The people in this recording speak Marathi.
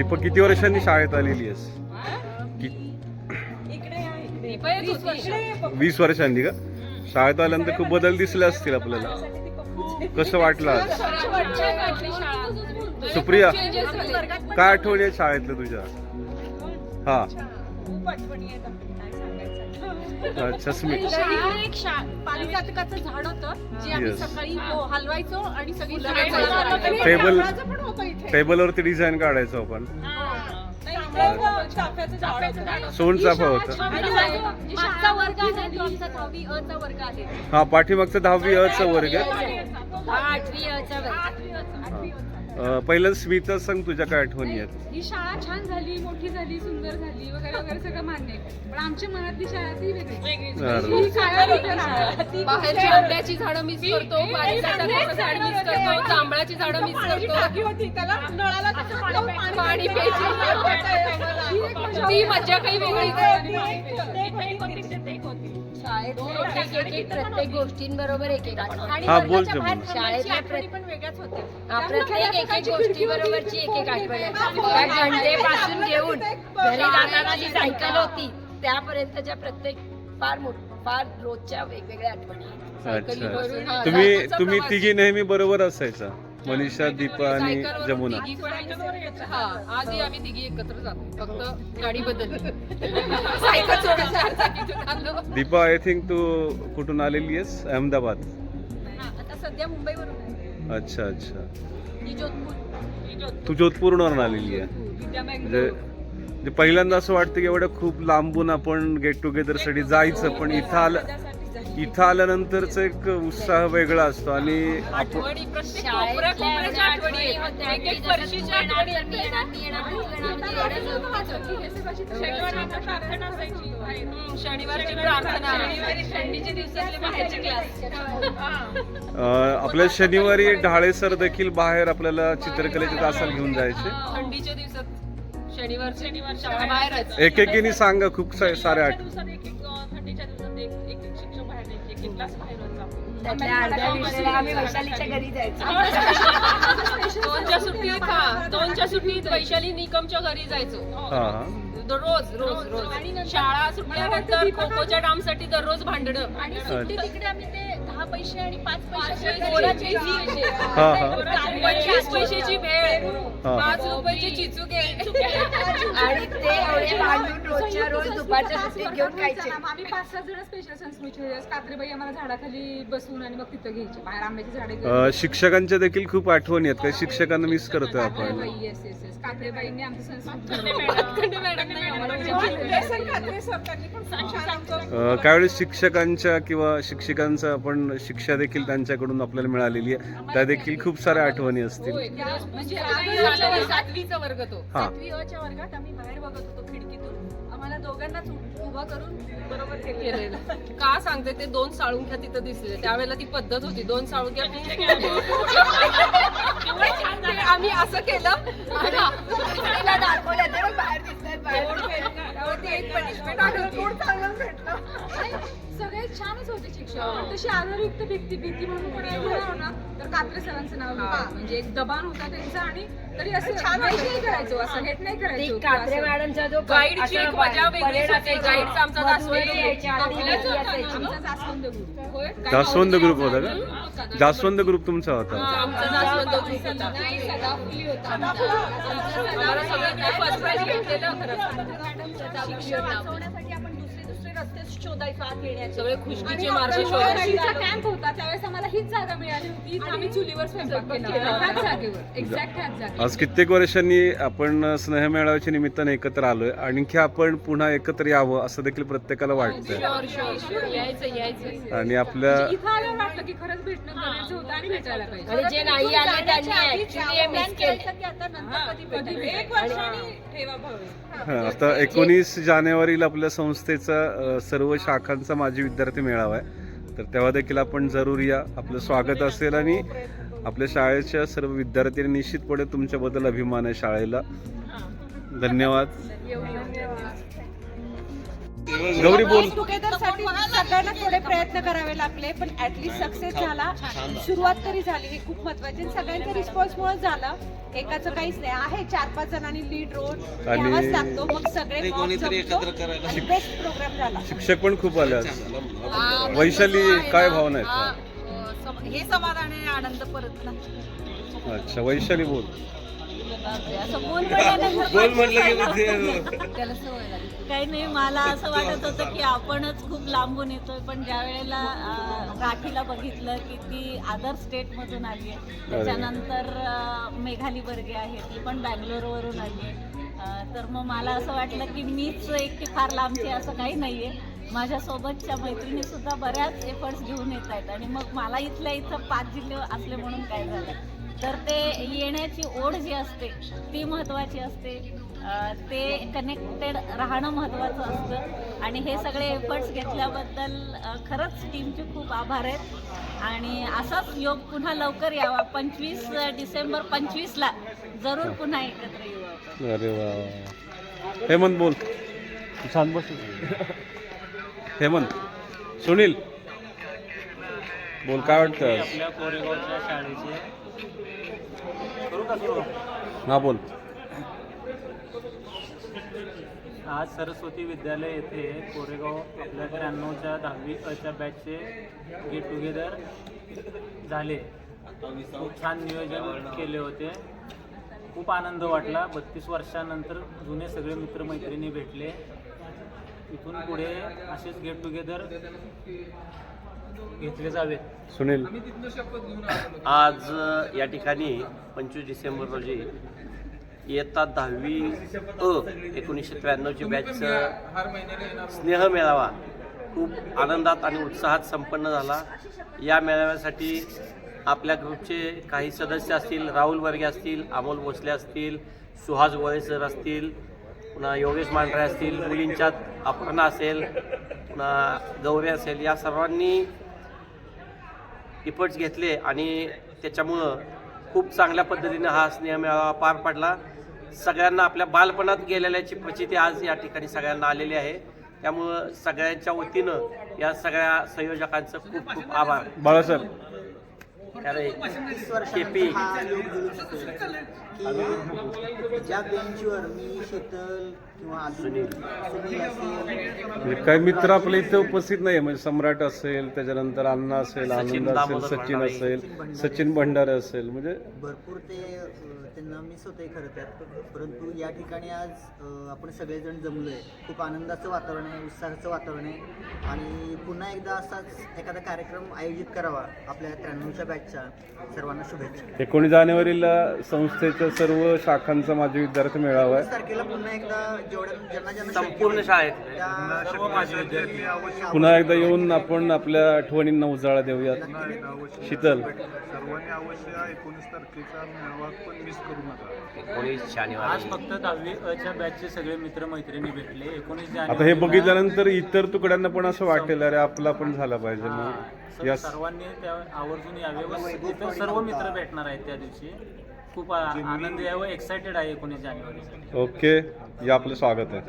दीपक किती वर्षांनी शाळेत आलेली आहेस? वीस वर्ष. वीस वर्षांनी का? शाळेत आल्यानंतर खूप बदल दिसले असतील आपल्याला. कसं वाटलं आज. सुप्रिया. काय आठवणी आहे शाळेतल्या तुझ्या? हा. अच्छा स्मित शाळा एक शा- पारिजातकाचं झाड होतं जे आम्ही Yes. सकाळी हो, हलवायचो आणि सगळी झाडं. टेबल जांभळाचं पण होतं इथे. टेबलवरती डिझाईन काढायचो आपण. जांभळाचं, चाफ्याचं झाड होतं. सोनचाफा ही होता. शाळा छान आहे. मागचा वर्ग आहे तो आमचा दहावी अ चा वर्ग आहे. हा पाठीमागचा दहावी अ चा वर्ग आहे. हा आठवी अ चा वर्ग अं, पहिलं स्मिता सांग तुझ्या काय आठवणी आहेत ही शाळा छान झाली मोठी झाली सुंदर झाली वगैरे वगैरे सगळं मान्य आहे पण आमच्या मनातली शाळा ती वेगळी. ही वेगळी शाळा. बाहेरची आंब्याची झाडं मिस करतो पारिजातकाचं झाड मिस करतो जांभळाची झाडं मिस करतो टाकी होती, त्याला नळाला कसं पाणी प्यायचं? ती. मज्जा काही वेगळीच आहे. शाळेत एक एक एक प्रत्येक गोष्टींबरोबर एक एक आठवण आणि हा, बोल वर्गाच्या जमून. बाहेर शाळेतल्या आठवणी पण वेगळ्याच होत्या हा, प्रत्येक एक एक गोष्टी बरोबरची एक एक आठवण आहे. त्या घंटेपासून घेऊन घरी जाताना जी सायकल होती त्यापर्यंतच्या प्रत्येक फार मोठ फार रोजच्या वेगवेगळ्या आठवणी आहेत. सायकलीवरून, हा, तुम्ही सायकलचा तुम्ही प्रवास. तिघी नेहमी बरोबर असायचा. मनीषा दीपा आणि जमुना. हा आजही आम्ही तिघी एकत्र जातो. फक्त गाडी बदलली. दीपा आय थिंक तू कुठून आलेली आहेस? अहमदाबाद. हा, आता सध्या मुंबईवरून. अच्छा अच्छा. ही जोधपूर. तू जोधपूरवरून आलेली आहे. म्हणजे म्हणजे पहिल्यांदा असं वाटतं की एवढं खूप लांबून आपण गेट टुगेदरसाठी जायचं पण इथं आलं इथं आल्यानंतरच एक उत्साह वेगळा असतो आणि आठवणी प्रत्येक आठवणी आहेत. एक एक वर्षीच्या आठवणी शनिवारची प्रार्थना थंडीच्या दिवसातले बाहेरचे क्लास अं, आपल्या शनिवारी ढाळे सर देखील बाहेर आपल्याला चित्रकलेचे तासाला घेऊन जायचे. थंडीच्या दिवसात शनिवार शनिवार शाळा बाहेरच. एक एकीने सांगा खूप सा- साऱ्या आठ थंडीच्या दिवसात एक एक. त्यातल्या अर्ध्या विषयाला आम्ही वैशालीच्या घरी जायचो. दोनच्या सुट्टीत हा दोनच्या सुट्टीत वैशाली निकमच्या घरी जायचो. हा. हा. रोज रोज. रोज शाळा सुटल्यानंतर खो खोच्या डामसाठी दररोज भांडणं. आणि सुट्टी तिकडे आम्ही ते दहा पैसे आणि पाच पैसे. हा हा. पंचवीस पैशाची भेळ. हा. पाच रुपयाची चिचुके. आणि ते एवढे भांडून रोजच्या रोज दुपारच्या सुट्टीत घेऊन खायचे. आम्ही पाच सहा जण स्पेशल कात्रेबाई आम्हाला झाडाखाली बसून आणि मग तिथं घ्यायची. बाहेर आंब्याची झाडे अं, शिक्षकांच्या देखील खूप आठवणी आहेत काही शिक्षकांना मिस करतोय आपण. कात्रेबाई येस येस येस कात्रेबाईंनी आमचं संस्कृती मॅडम. नाही आम्हाला व्यसन खात्री सर, त्यांनी पण खूप छान आमचं अं, काही वेळेस शिक्षकांच्या किंवा शिक्षकांचा आपण शिक्षा देखील त्यांच्याकडून आपल्याला मिळालेली आहे. त्या देखील खूप साऱ्या आठवणी असतील. म्हणजे आधी सातवीचा वर्ग तो. हा. सातवी अ च्या वर्गात आम्ही बाहेर बघत होतो खिडकीतून. आम्हाला दोघांनाच उ- उभं करून बरोबर केलेलं. का सांगते ते दोन साळुंख्या तिथं दिसले. त्यावेळेला ती पद्धत होती दोन साळुंख्या ते आम्ही असं केलं. आणि तिला दाखवलं ते बघ बाहेर. दिसतात बाहेर त्यावरती एक भेटलं. सगळे छानच होते शिक्षक. पण तशी आधारयुक्त व्यक्ती भीती म्हणून पण एक म्हणावं ना तर कात्रे सरांचं नाव होतं म्हणजे एक दबाण होता त्यांचा आणि तरी असं छान नाही करायचो असं हेट नाही करायचो कात्रे असं. मॅडमचा जो गाईडची एक असं मजा वेगळीच. असायचा. गाईडचा आमचा असायची. आमचा जास्वंद गुरु होय? जास्वंद ग्रुप होता का? जास्वंद ग्रुप तुमचा होता. आमचा जास्वंद ग्रुप होता. आम्हाला सगळ्यांना फर्स्ट भेटलेलं दुसरे रस्ते शोधायचो. आत येण्याचे सगळे खुशकीचे मार्ग आमचा शोधायचे. कॅम्प होता त्यावेळेस आम्हाला हीच जागा मिळाली होती. इथं आम्ही चुलीवर स्वयंपाक केला. होता. ह्याच जागेवर एक्झॅक्ट ह्याच जागेवर. आज कित्येक वर्षांनी आपण स्नेह मेळाव्याच्या निमित्ताने एकत्र आलोय. आणखी आपण पुन्हा एकत्र यावं असं देखील प्रत्येकाला वाटतंय. यायचं यायचं. आणि आपल्या इथं आल्यावर वाटलं की खरंच भेटणं गरजेचं होतं आणि भेटायला पाहिजे. आणि जे नाही आले त्यांनी ऍक्च्युली हे मिस केलं की आता नंतर कधी भेटेल एक वर्षाने ठेवा भावे. हा, आता एकोणीस जानेवारीला आपल्या संस्थेचा सर्व शाखांचा माजी विद्यार्थी मेळावा आहे. तर तेव्हा देखील आपण जरूर या. आपलं स्वागत असेल आणि आपल्या शाळेच्या सर्व विद्यार्थ्यांनी निश्चितपणे तुमच्याबद्दल अभिमान आहे शाळेला. धन्यवाद. गौरी बोल. टुगेदरसाठी सगळ्यांना थोडे प्रयत्न करावे लागले पण ऍटलीस्ट सक्सेस झाला. सुरुवात तरी झाली हे खूप महत्त्वाचे. सगळ्यांच्या रिस्पॉन्स मुळे झालं. एकाचं काहीच नाही. आहे चार पाच जणांनी लीड रोल आणि- घ्यावाच लागतो. मग सगळे बेस्ट प्रोग्राम झाला. शिक्षक पण खूप आले आज. वैशाली काय भावना आहेत हे समाधान आहे आनंद परत अच्छा वैशाली बोल. असं बोल म्हटल्यानंतर त्याला सवय लागली काही नाही. मला असं वाटत होतं की आपणच खूप लांबून येतोय पण ज्या वेळेला राखीला बघितलं की ती अदर स्टेट मधून आली आहे त्याच्यानंतर मेघाली बर्गे आहे ती पण बँगलोरवरून आली आहे तर मग मला असं वाटलं की मीच एकटी फार लांबची असं काही नाहीये माझ्यासोबतच्या मैत्रिणी सुद्धा बऱ्याच एफर्ट्स घेऊन येत आहेत आणि मग मला इथल्या इथं पाच जिल्हे असले म्हणून काय झालं तर ते येण्याची ओढ जी असते ती महत्त्वाची असते. ते कनेक्टेड राहणं महत्त्वाचं असतं. आणि हे सगळे एफर्ट्स घेतल्याबद्दल खरंच टीमचे खूप आभार आहेत. आणि असाच योग पुन्हा लवकर यावा. पंचवीस डिसेंबर पंचवीसला जरूर पुन्हा एकत्र येऊ आपण. अरे वा हेमंत बोल. तू छान बस. हेमंत. सुनील. बोल काय वाटतं? आपल्या कोरेगावच्या शाळेचे हा बोल. आज सरस्वती विद्यालय येथे कोरेगाव आपल्या त्र्याण्णवच्या दहावी अच्या बॅचचे गेट टुगेदर झाले. खूप छान नियोजन केले होते. खूप आनंद वाटला. बत्तीस वर्षानंतर जुने सगळे मित्रमैत्रिणी भेटले. इथून पुढे असेच गेट टुगेदर घेतले जावेत सुनील. आज या ठिकाणी पंचवीस डिसेंबर रोजी इयत्ता दहावी अ एकोणीसशे त्र्याण्णवची बॅचचा स्नेह मेळावा. खूप आनंदात आणि उत्साहात संपन्न झाला. या मेळाव्यासाठी आपल्या ग्रुपचे काही सदस्य असतील राहुल वर्गे असतील अमोल भोसले असतील सुहास गोळे सर असतील पुन्हा योगेश मांढरे असतील मुलींच्यात अपर्णा असेल पुन्हा गौरी असेल या सर्वांनी इफर्ट्स घेतले आणि त्याच्यामुळं खूप चांगल्या पद्धतीने हा स्नेहमेळावा पार पडला. सगळ्यांना आपल्या बालपणात गेलेल्याची प्रचिती आज या ठिकाणी सगळ्यांना आलेली आहे. त्यामुळं सगळ्यांच्या वतीनं या सगळ्या संयोजकांचं खूप खूप आभार. बाळासाहेब अरे ज्या बेंचवर मी शीतल किंवा म्हणजे काही मित्र आपल्या इथे उपस्थित नाही म्हणजे सम्राट असेल त्याच्यानंतर अण्णा असेल आनंद असेल सचिन. असेल सचिन भंडारे. असेल म्हणजे भरपूर ते त्यांना मिस होते खरं तर. परंतु या ठिकाणी आज आपण सगळेजण जमलोय. खूप आनंदाचं वातावरण आहे उत्साहाचं वातावरण आहे. आणि पुन्हा एकदा असाच एखादा कार्यक्रम आयोजित करावा आपल्या त्र्याण्णवच्या बॅचच्या सर्वांना शुभेच्छा. एकोणीस जानेवारीला संस्थेच्या सर्व शाखांचा माझे विद्यार्थी मेळावा आहे. तारखेला पुन्हा एकदा संपूर्ण शाळेत पुन्हा एकदा येऊन आपण आपल्या आठवणींना उजाळा देऊयात. शीतल. सर्वांनी अवश्य एकोणीस तारखेचा मेळावा पण मिस करू नका. एकोणीस आज फक्त दहावी अच्या बॅचचे सगळे मित्रमैत्रिणी भेटले. एकोणीस आता हे बघितल्यानंतर इतर तुकड्यांना पण असं वाटेल अरे आपला पण झाला पाहिजे मग. सर्वांनी त्या आवर्जून यावे सर्व मित्र भेटणार आहेत त्या दिवशी. खूप आनंदी आहे व एक्सायटेड आहे एकोणीस जानेवारीसाठी. ओके या आपलं स्वागत आहे.